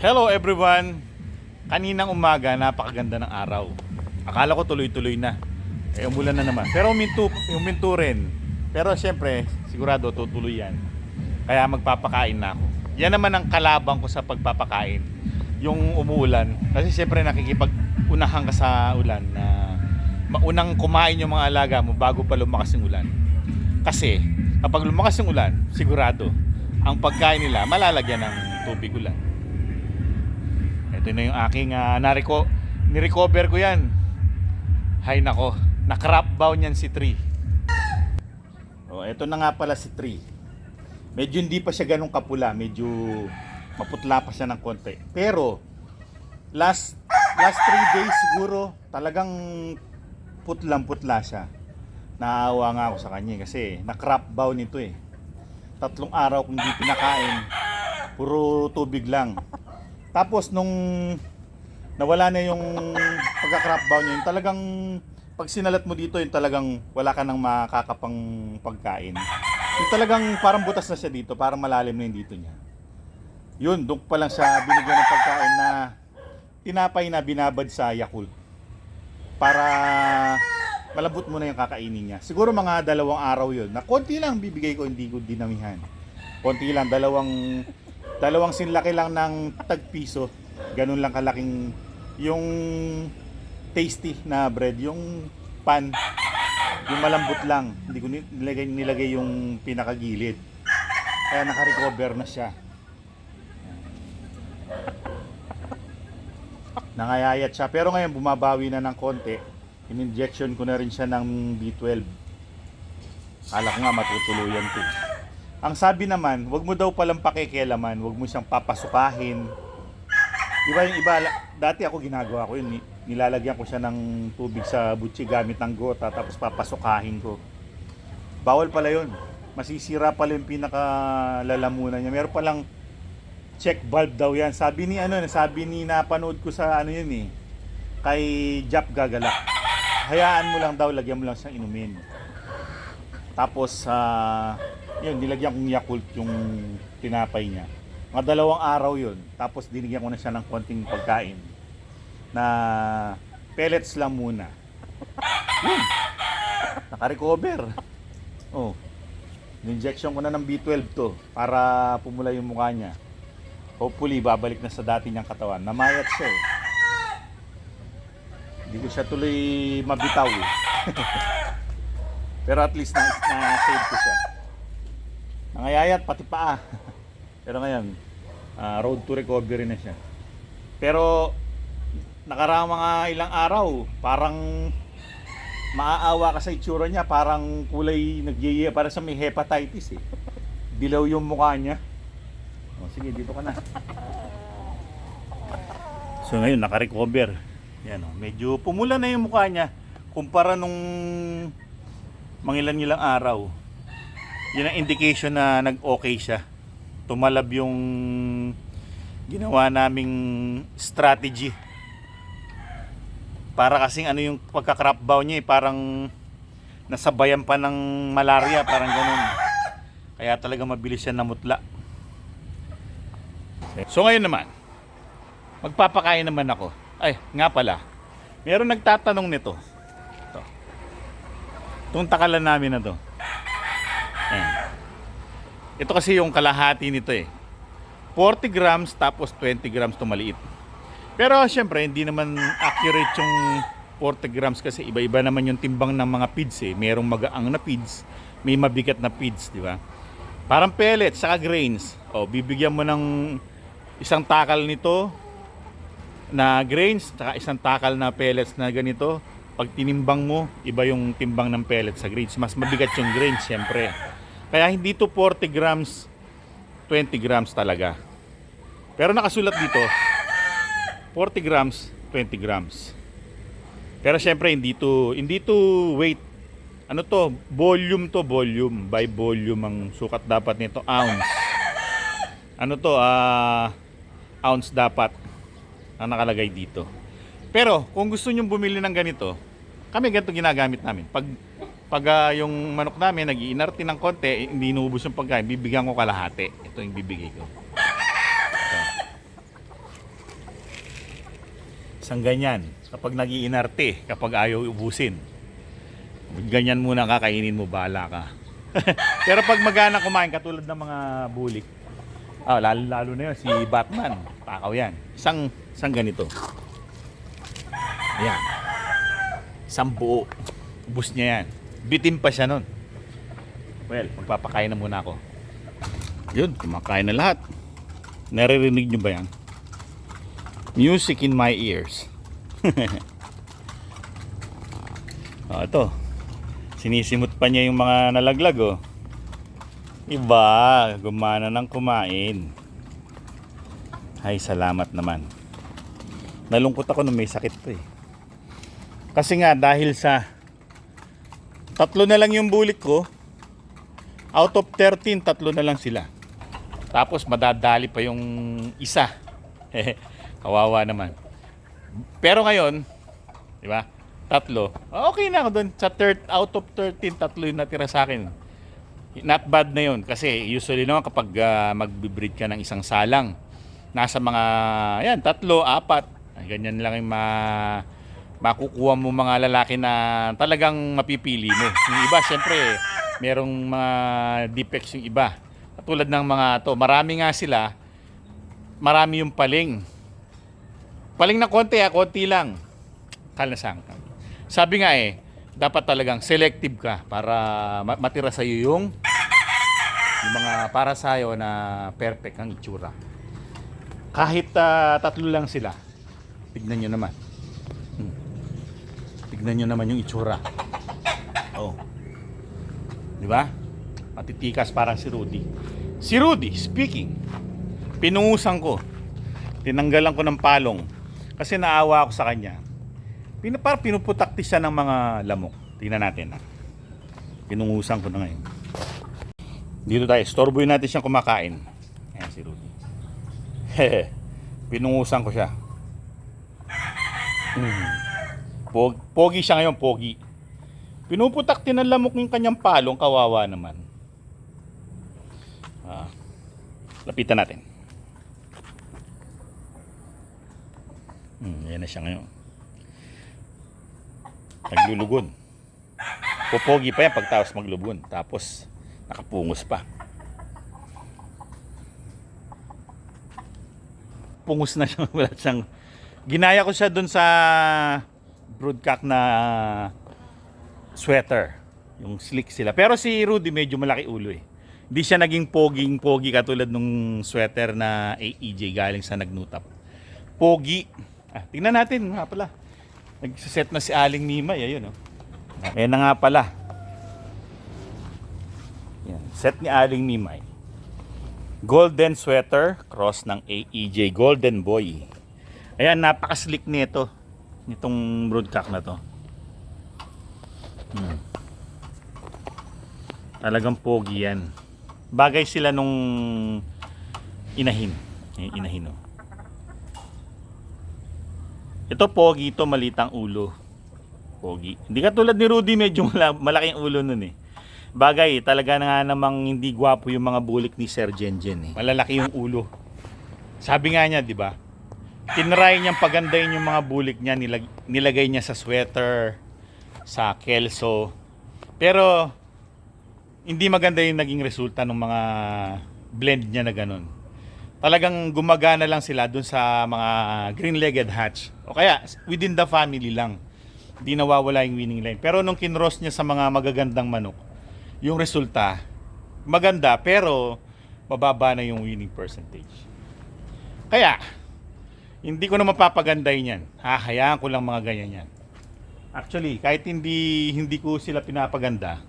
Hello everyone! Kaninang umaga, napakaganda ng araw. Akala ko tuloy-tuloy na. Eh, umulan na naman. Pero uminto, uminto rin. Pero syempre, sigurado tutuloy yan. Kaya magpapakain na ako. Yan naman ang kalabang ko sa pagpapakain. Yung umuulan. Kasi syempre nakikipag-unahan ka sa ulan na maunang kumain yung mga alaga mo bago pa lumakas yung ulan. Kasi kapag lumakas yung ulan, sigurado, ang pagkain nila malalagyan ng tubig ulan. Ito na yung aking uh, nariko, nirecover ko yan. Hay nako, nakrap bound yan si Tree. Oh, ito na nga pala si Tree. Medyo hindi pa siya ganun kapula, medyo maputla pa siya ng konti. Pero last last 3 days siguro talagang putlang-putla siya. Naawa nga ako sa kanya eh, kasi na-crop bow nito eh. Tatlong araw kung hindi pinakain, puro tubig lang. Tapos nung nawala na yung pagka-crop bow niya, yung talagang pag sinalat mo dito, yung talagang wala ka nang makakapang pagkain. Yung talagang parang butas na siya dito, parang malalim na yung dito niya. Yun, doon pa lang siya binigyan ng pagkain na tinapay na binabad sa Yakult. Para malambot mo na yung kakainin niya. Siguro mga dalawang araw yun. Na konti lang bibigay ko, hindi ko dinamihan. Konti lang, dalawang dalawang sinlaki lang ng tagpiso. Ganun lang kalaking yung tasty na bread, yung pan, yung malambot lang. Hindi ko ni- nilagay, nilagay yung pinakagilid. Kaya naka-recover na siya. Nangayayat siya. Pero ngayon bumabawi na ng konti. In-injection ko na rin siya ng B12. Kala ko nga matutuluyan to. Ang sabi naman, wag mo daw palang pakikialaman, wag mo siyang papasukahin. Di ba yung iba, dati ako ginagawa ko yun, ni- nilalagyan ko siya ng tubig sa butsi gamit ng gota, tapos papasukahin ko. Bawal pala yun. Masisira pala yung pinakalalamunan niya. Meron palang check valve daw yan. Sabi ni ano, sabi ni napanood ko sa ano yun eh, kay Jap Gagalak. Hayaan mo lang daw, lagyan mo lang siyang inumin. Tapos sa yun, nilagyan kong Yakult yung tinapay niya. Mga dalawang araw yun. Tapos dinigyan ko na siya ng konting pagkain na pellets lang muna. Yun. Naka-recover. Oh. Injection ko na ng B12 to para pumula yung mukha niya. Hopefully, babalik na sa dati niyang katawan. Namayat siya eh. Hindi ko siya tuloy mabitaw eh. Pero at least na, na ko siya. Nangayayat pati paa. Pero ngayon, ah, road to recovery na siya. Pero nakaraang mga ilang araw, parang maaawa ka sa itsura niya, parang kulay nagyeye, para sa may hepatitis eh. Dilaw yung mukha niya. O, sige, dito ka na. So ngayon, naka-recover. Yan o, medyo pumula na yung mukha niya kumpara nung mangilan-ilang araw. Yan ang indication na nag-okay siya. Tumalab yung ginawa naming strategy. Para kasing ano yung pagka-crop bow niya eh, parang nasabayan pa ng malaria, parang ganun. Kaya talaga mabilis siya namutla. So ngayon naman, magpapakain naman ako. Ay, nga pala. Meron nagtatanong nito. Ito. Itong takalan namin na to. Ayan. Ito kasi yung kalahati nito eh. 40 grams tapos 20 grams to maliit. Pero syempre, hindi naman accurate yung 40 grams kasi iba-iba naman yung timbang ng mga feeds eh. Merong magaang na feeds, may mabigat na feeds, di ba? Parang pellets, saka grains. O, bibigyan mo ng isang takal nito na grains, saka isang takal na pellets na ganito. Pag tinimbang mo, iba yung timbang ng pellets sa grains. Mas mabigat yung grains, syempre. Kaya hindi to 40 grams, 20 grams talaga. Pero nakasulat dito, 40 grams, 20 grams. Pero syempre hindi to hindi to weight. Ano to? Volume to, volume. By volume ang sukat dapat nito, ounce. Ano to? Ah, ounce dapat ang nakalagay dito. Pero kung gusto niyo bumili ng ganito, kami ganito ginagamit namin. Pag pag ah, yung manok namin nag-iinarte ng konti, hindi inuubos yung pagkain, bibigyan ko kalahati. Ito yung bibigay ko. Ito. Isang ganyan. Kapag nagiinarte, kapag ayaw ubusin. Ganyan muna kakainin mo, bala ka. Pero pag magana kumain, katulad ng mga bulik, ah, lalo, lalo na yun, si Batman, takaw yan. Isang, isang ganito. Ayan. Isang buo. Ubus niya yan. Bitin pa siya nun. Well, magpapakain na muna ako. Yun, kumakain na lahat. Naririnig nyo ba yan? Music in my ears. oh, ito. Sinisimot pa niya yung mga nalaglag oh. Iba, gumana ng kumain. Ay, salamat naman. Nalungkot ako nung may sakit to eh. Kasi nga dahil sa tatlo na lang yung bulik ko, out of 13, tatlo na lang sila. Tapos madadali pa yung isa. Kawawa naman. Pero ngayon, di ba? Tatlo. Okay na ako doon. Sa third, out of 13, tatlo yung natira sa akin. Not bad na yun. Kasi usually naman kapag uh, mag-breed ka ng isang salang, nasa mga, yan, tatlo, apat. Ganyan lang yung ma makukuha mo mga lalaki na talagang mapipili mo. Yung iba, syempre, merong mga defects yung iba. Katulad ng mga to, marami nga sila, marami yung paling. Paling na konti ha, konti lang. Kalasang. Sabi nga eh, dapat talagang selective ka para ma- matira sa iyo yung yung mga para sa iyo na perfect ang itsura. Kahit ah, tatlo lang sila, tignan nyo naman. Tignan nyo naman yung itsura. Oh. Di ba? Matitikas parang si Rudy. Si Rudy, speaking, pinungusan ko. Tinanggalan ko ng palong. Kasi naawa ako sa kanya. Pina, parang pinuputakti siya ng mga lamok. Tingnan natin. Ha? Pinungusan ko na ngayon. Dito tayo. Storboy natin siyang kumakain. Ayan si Rudy. Hehe. Pinungusan ko siya. Hmm. Pog, pogi siya ngayon, pogi. Pinuputakti ng lamok kanyang palong, kawawa naman. Ah, lapitan natin. Hmm, yan na siya ngayon. Naglulugon. Pupogi pa yan pagtapos maglubon. Tapos, nakapungos pa. Pungos na siya. Wala siyang... Ginaya ko siya dun sa broodcock na sweater. Yung slick sila. Pero si Rudy medyo malaki ulo eh. Hindi siya naging poging-pogi katulad nung sweater na AEJ galing sa nagnutap. Pogi. Ah, tingnan natin nga pala. Nagsiset na si Aling Nimay. Ayun oh. Ayan na nga pala. Yan. Set ni Aling Nimay. Golden sweater, cross ng AEJ Golden Boy. Ayan, napaka-slick nito. Nitong broodcock na to. Hmm. Talagang pogi yan. Bagay sila nung inahin. Yung inahin, oh. Ito pogi ito, malitang ulo. Pogi. Hindi ka tulad ni Rudy, medyo mala- malaking ulo nun eh. Bagay, talaga na nga namang hindi gwapo yung mga bulik ni Sir Jenjen eh. Malalaki yung ulo. Sabi nga niya, di ba? Tinry niyang pagandahin yung mga bulik niya, nilag- nilagay niya sa sweater, sa kelso. Pero, hindi maganda yung naging resulta ng mga blend niya na ganun. Talagang gumagana lang sila dun sa mga green-legged hatch. O kaya, within the family lang. Hindi nawawala yung winning line. Pero nung kinross niya sa mga magagandang manok, yung resulta, maganda pero mababa na yung winning percentage. Kaya, hindi ko na mapapagandahin yan. Hahayaan ko lang mga ganyan yan. Actually, kahit hindi hindi ko sila pinapaganda,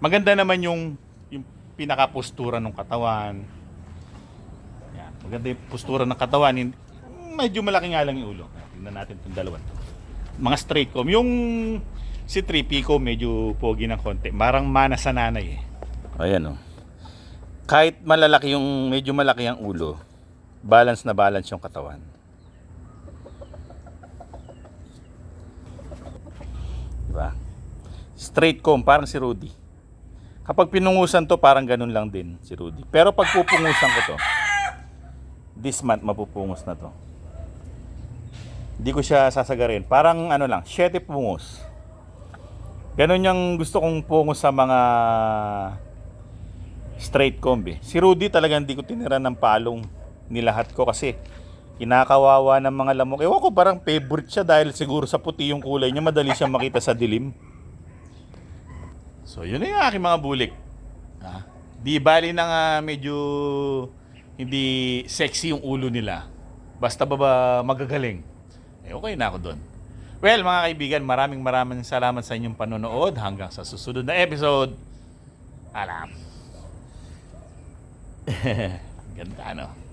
maganda naman yung yung pinaka-postura ng katawan. Yan, maganda yung postura ng katawan. Medyo malaki nga lang yung ulo. Tingnan natin itong dalawa. Mga straight comb. Yung si 3P ko medyo pogi ng konti. Marang mana sa nanay eh. Ayan oh. Kahit malalaki yung medyo malaki ang ulo, balance na balance yung katawan. Diba? Straight comb, parang si Rudy. Kapag pinungusan to, parang ganun lang din si Rudy. Pero pag pupungusan ko to, this month mapupungos na to. Hindi ko siya sasagarin. Parang ano lang, 7 pungos. Ganon yung gusto kong pungos sa mga straight comb eh. Si Rudy talagang hindi ko tinira ng palong nilahat ko kasi kinakawawa ng mga lamok. Ewan ko parang favorite siya dahil siguro sa puti yung kulay niya madali siyang makita sa dilim. So yun na yung aking mga bulik. Ah, di bali na nga medyo hindi sexy yung ulo nila. Basta ba ba magagaling? Eh okay na ako doon. Well, mga kaibigan, maraming maraming salamat sa inyong panonood. Hanggang sa susunod na episode. Alam. Ganda, no?